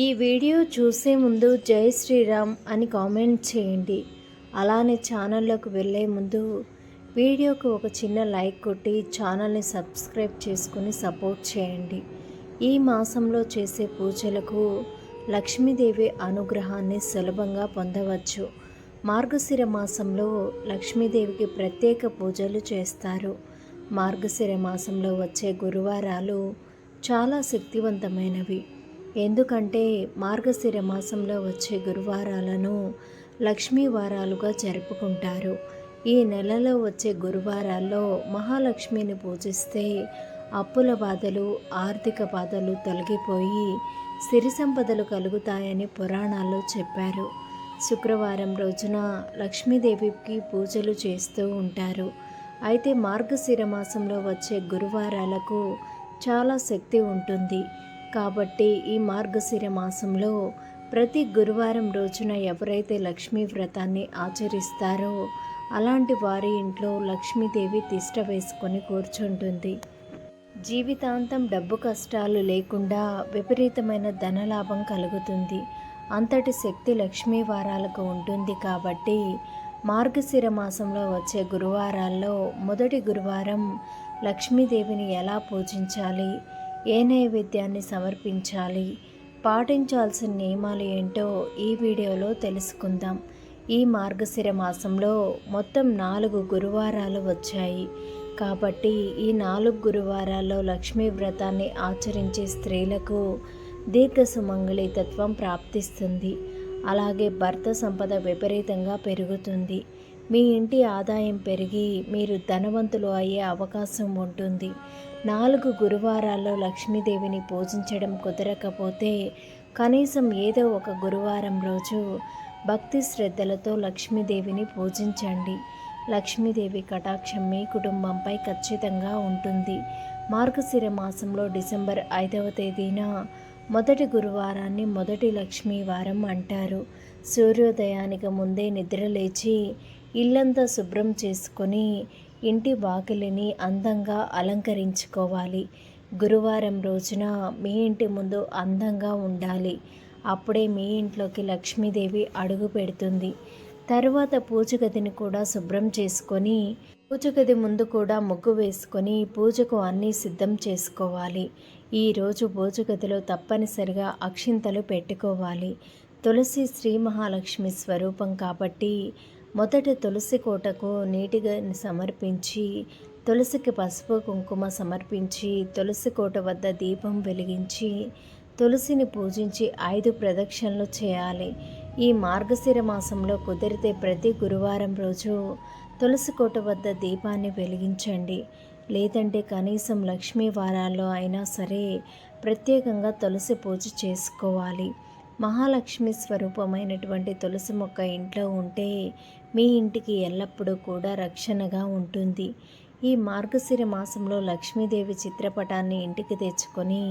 ఈ వీడియో చూసే ముందు జై శ్రీరామ్ అని కామెంట్ చేయండి. అలానే ఛానల్లోకి వెళ్ళే ముందు వీడియోకు ఒక చిన్న లైక్ కొట్టి ఛానల్ని సబ్స్క్రైబ్ చేసుకుని సపోర్ట్ చేయండి. ఈ మాసంలో చేసే పూజలకు లక్ష్మీదేవి అనుగ్రహాన్ని సులభంగా పొందవచ్చు. మార్గశిర మాసంలో లక్ష్మీదేవికి ప్రత్యేక పూజలు చేస్తారు. మార్గశిర మాసంలో వచ్చే గురువారాలు చాలా శక్తివంతమైనవి. ఎందుకంటే మార్గశిర మాసంలో వచ్చే గురువారాలను లక్ష్మీ వారాలుగా జరుపుకుంటారు. ఈ నెలలో వచ్చే గురువారాల్లో మహాలక్ష్మిని పూజిస్తే అప్పుల బాధలు ఆర్థిక బాధలు తొలగిపోయి సిరి సంపదలు కలుగుతాయని పురాణాల్లో చెప్పారు. శుక్రవారం రోజున లక్ష్మీదేవికి పూజలు చేస్తూ ఉంటారు. అయితే మార్గశిర మాసంలో వచ్చే గురువారాలకు చాలా శక్తి ఉంటుంది. కాబట్టి ఈ మార్గశిర మాసంలో ప్రతి గురువారం రోజున ఎవరైతే లక్ష్మీ వ్రతాన్ని ఆచరిస్తారో అలాంటి వారి ఇంట్లో లక్ష్మీదేవి తిష్ట వేసుకొని కూర్చుంటుంది. జీవితాంతం డబ్బు కష్టాలు లేకుండా విపరీతమైన ధనలాభం కలుగుతుంది. అంతటి శక్తి లక్ష్మీ వారాలకు ఉంటుంది కాబట్టి మార్గశిర మాసంలో వచ్చే గురువారాల్లో మొదటి గురువారం లక్ష్మీదేవిని ఎలా పూజించాలి? ఏ నైవేద్యాన్ని సమర్పించాలి? పాటించాల్సిన నియమాలు ఏంటో ఈ వీడియోలో తెలుసుకుందాం. ఈ మార్గశిర మాసంలో మొత్తం నాలుగు గురువారాలు వచ్చాయి. కాబట్టి ఈ నాలుగు గురువారాల్లో లక్ష్మీ వ్రతాన్ని ఆచరించే స్త్రీలకు దీర్ఘ సుమంగళి తత్వం ప్రాప్తిస్తుంది. అలాగే భర్త సంపద విపరీతంగా పెరుగుతుంది. మీ ఇంటి ఆదాయం పెరిగి మీరు ధనవంతులు అయ్యే అవకాశం ఉంటుంది. నాలుగు గురువారాల్లో లక్ష్మీదేవిని పూజించడం కుదరకపోతే కనీసం ఏదో ఒక గురువారం రోజు భక్తి శ్రద్ధలతో లక్ష్మీదేవిని పూజించండి. లక్ష్మీదేవి కటాక్షం మీ కుటుంబంపై ఖచ్చితంగా ఉంటుంది. మార్గశిర మాసంలో డిసెంబర్ ఐదవ తేదీన మొదటి గురువారాన్ని మొదటి లక్ష్మీ వారం అంటారు. సూర్యోదయానికి ముందే నిద్రలేచి ఇల్లంతా శుభ్రం చేసుకొని ఇంటి వాకిలిని అందంగా అలంకరించుకోవాలి. గురువారం రోజున మీ ఇంటి ముందు అందంగా ఉండాలి. అప్పుడే మీ ఇంట్లోకి లక్ష్మీదేవి అడుగు పెడుతుంది. తర్వాత పూజ గదిని కూడా శుభ్రం చేసుకొని పూజ గది ముందు కూడా ముగ్గు వేసుకొని పూజకు అన్నీ సిద్ధం చేసుకోవాలి. ఈరోజు పూజ గదిలో తప్పనిసరిగా అక్షింతలు పెట్టుకోవాలి. తులసి శ్రీ మహాలక్ష్మి స్వరూపం కాబట్టి మొదట తులసి కోటకు నీటిగా సమర్పించి తులసికి పసుపు కుంకుమ సమర్పించి తులసి కోట వద్ద దీపం వెలిగించి తులసిని పూజించి ఐదు ప్రదక్షిణలు చేయాలి. ఈ మార్గశిర మాసంలో కుదిరితే ప్రతి గురువారం రోజు తులసి కోట వద్ద దీపాన్ని వెలిగించండి. లేదంటే కనీసం లక్ష్మీ వారాల్లో అయినా సరే ప్రత్యేకంగా తులసి పూజ చేసుకోవాలి. మహాలక్ష్మి స్వరూపమైనటువంటి తులసి మొక్క ఇంట్లో ఉంటే మీ ఇంటికి ఎల్లప్పుడూ కూడా రక్షణగా ఉంటుంది. ఈ మార్గశిర మాసంలో లక్ష్మీదేవి చిత్రపటాన్ని ఇంటికి తెచ్చుకొని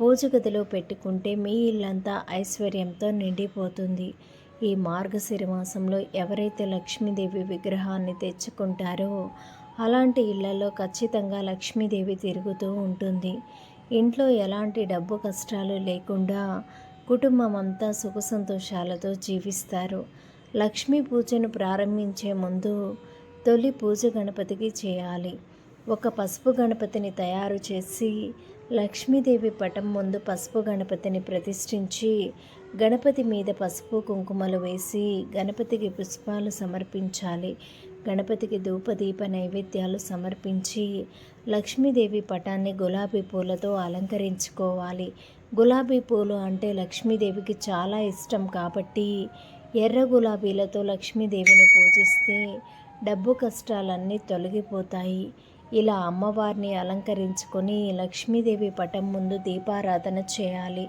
పూజ గదిలో పెట్టుకుంటే మీ ఇల్లంతా ఐశ్వర్యంతో నిండిపోతుంది. ఈ మార్గశిర మాసంలో ఎవరైతే లక్ష్మీదేవి విగ్రహాన్ని తెచ్చుకుంటారో అలాంటి ఇళ్ళలో ఖచ్చితంగా లక్ష్మీదేవి తిరుగుతూ ఉంటుంది. ఇంట్లో ఎలాంటి డబ్బు కష్టాలు లేకుండా కుటుంబం అంతా సుఖ సంతోషాలతో జీవిస్తారు. లక్ష్మీ పూజను ప్రారంభించే ముందు తొలి పూజ గణపతికి చేయాలి. ఒక పసుపు గణపతిని తయారు చేసి లక్ష్మీదేవి పటం ముందు పసుపు గణపతిని ప్రతిష్ఠించి గణపతి మీద పసుపు కుంకుమలు వేసి గణపతికి పుష్పాలు సమర్పించాలి. గణపతికి ధూపదీప నైవేద్యాలు సమర్పించి లక్ష్మీదేవి పటాన్ని గులాబీ పూలతో అలంకరించుకోవాలి. గులాబీ పూలు అంటే లక్ష్మీదేవికి చాలా ఇష్టం కాబట్టి ఎర్ర గులాబీలతో లక్ష్మీదేవిని పూజిస్తే డబ్బు కష్టాలన్నీ తొలగిపోతాయి. ఇలా అమ్మవారిని అలంకరించుకొని లక్ష్మీదేవి పటం ముందు దీపారాధన చేయాలి.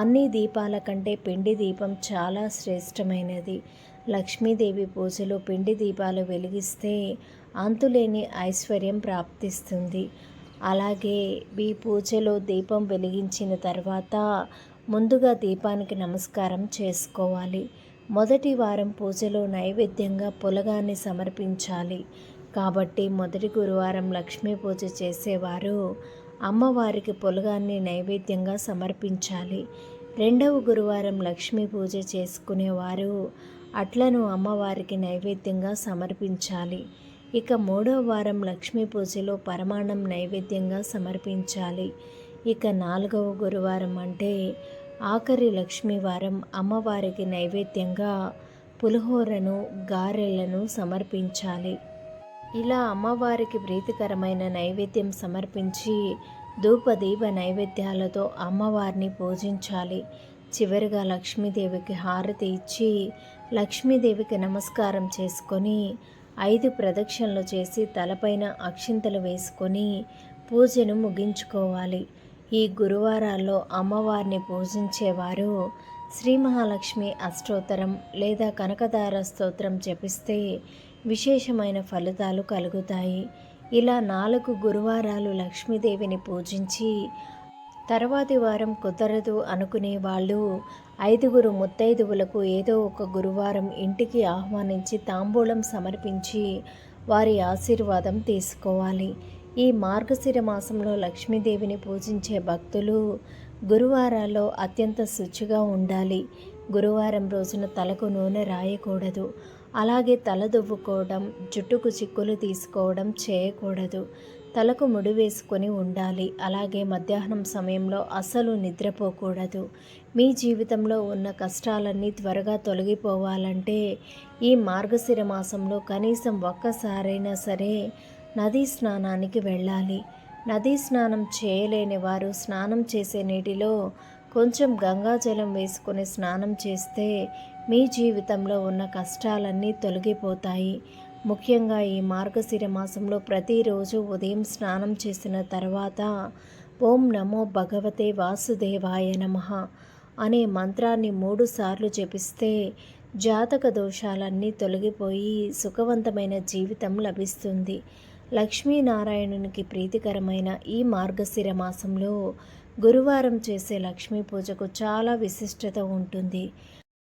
అన్ని దీపాల కంటే పిండి దీపం చాలా శ్రేష్టమైనది. లక్ష్మీదేవి పూజలో పిండి దీపాలు వెలిగిస్తే అంతులేని ఐశ్వర్యం ప్రాప్తిస్తుంది. అలాగే ఈ పూజలో దీపం వెలిగించిన తర్వాత ముందుగా దీపానికి నమస్కారం చేసుకోవాలి. మొదటి వారం పూజలో నైవేద్యంగా పులగాన్ని సమర్పించాలి. కాబట్టి మొదటి గురువారం లక్ష్మీ పూజ చేసేవారు అమ్మవారికి పొలగాన్ని నైవేద్యంగా సమర్పించాలి. రెండవ గురువారం లక్ష్మీ పూజ చేసుకునేవారు అట్లను అమ్మవారికి నైవేద్యంగా సమర్పించాలి. ఇక మూడో వారం లక్ష్మీ పూజలో పరమాణం నైవేద్యంగా సమర్పించాలి. ఇక నాలుగవ గురువారం అంటే ఆఖరి లక్ష్మీవారం అమ్మవారికి నైవేద్యంగా పులిహోరను గారెలను సమర్పించాలి. ఇలా అమ్మవారికి ప్రీతికరమైన నైవేద్యం సమర్పించి ధూపదీప నైవేద్యాలతో అమ్మవారిని పూజించాలి. చివరిగా లక్ష్మీదేవికి హారతి ఇచ్చి లక్ష్మీదేవికి నమస్కారం చేసుకొని ఐదు ప్రదక్షిణలు చేసి తలపైన అక్షింతలు వేసుకొని పూజను ముగించుకోవాలి. ఈ గురువారాల్లో అమ్మవారిని పూజించేవారు శ్రీ మహాలక్ష్మి అష్టోత్తరం లేదా కనకదార స్తోత్రం జపిస్తే విశేషమైన ఫలితాలు కలుగుతాయి. ఇలా నాలుగు గురువారాలు లక్ష్మీదేవిని పూజించి తర్వాతి వారం కుదరదు అనుకునే వాళ్ళు ఐదుగురు ముత్తైదువులకు ఏదో ఒక గురువారం ఇంటికి ఆహ్వానించి తాంబూలం సమర్పించి వారి ఆశీర్వాదం తీసుకోవాలి. ఈ మార్గశిర మాసంలో లక్ష్మీదేవిని పూజించే భక్తులు గురువారాల్లో అత్యంత శుచిగా ఉండాలి. గురువారం రోజున తలకు నూనె రాయకూడదు. అలాగే తల దువ్వుకోవడం జుట్టుకు చిక్కులు తీసుకోవడం చేయకూడదు. తలకు ముడి వేసుకొని ఉండాలి. అలాగే మధ్యాహ్నం సమయంలో అసలు నిద్రపోకూడదు. మీ జీవితంలో ఉన్న కష్టాలన్నీ త్వరగా తొలగిపోవాలంటే ఈ మార్గశిర మాసంలో కనీసం ఒక్కసారైనా సరే నదీ స్నానానికి వెళ్ళాలి. నదీ స్నానం చేయలేని వారు స్నానం చేసే నీటిలో కొంచెం గంగాజలం వేసుకొని స్నానం చేస్తే మీ జీవితంలో ఉన్న కష్టాలన్నీ తొలగిపోతాయి. ముఖ్యంగా ఈ మార్గశిర మాసంలో ప్రతిరోజు ఉదయం స్నానం చేసిన తర్వాత ఓం నమో భగవతే వాసుదేవాయ నమ. అనే మంత్రాన్ని మూడు సార్లు జపిస్తే జాతక దోషాలన్నీ తొలగిపోయి సుఖవంతమైన జీవితం లభిస్తుంది. లక్ష్మీనారాయణునికి ప్రీతికరమైన ఈ మార్గశిర మాసంలో గురువారం చేసే లక్ష్మీ పూజకు చాలా విశిష్టత ఉంటుంది.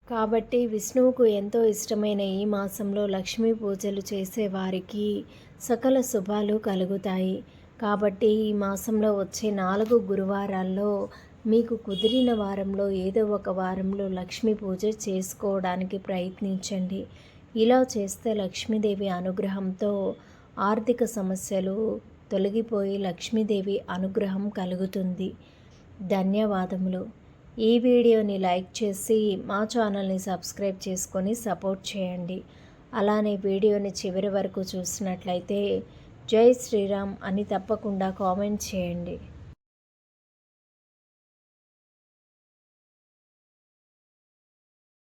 కాబట్టి విష్ణువుకు ఎంతో ఇష్టమైన ఈ మాసంలో లక్ష్మీ పూజలు చేసే వారికి సకల శుభాలు కలుగుతాయి. కాబట్టి ఈ మాసంలో వచ్చే నాలుగు గురువారాల్లో మీకు కుదిరిన వారంలో ఏదో ఒక వారంలో లక్ష్మీ పూజ చేసుకోవడానికి ప్రయత్నించండి. ఇలా చేస్తే లక్ష్మీదేవి అనుగ్రహంతో ఆర్థిక సమస్యలు తొలగిపోయి లక్ష్మీదేవి అనుగ్రహం కలుగుతుంది. ధన్యవాదములు. ఈ వీడియోని లైక్ చేసి మా ఛానల్ని సబ్స్క్రైబ్ చేసుకొని సపోర్ట్ చేయండి. అలానే వీడియోని చివరి వరకు చూసినట్లయితే జై శ్రీరామ్ అని తప్పకుండా కామెంట్ చేయండి.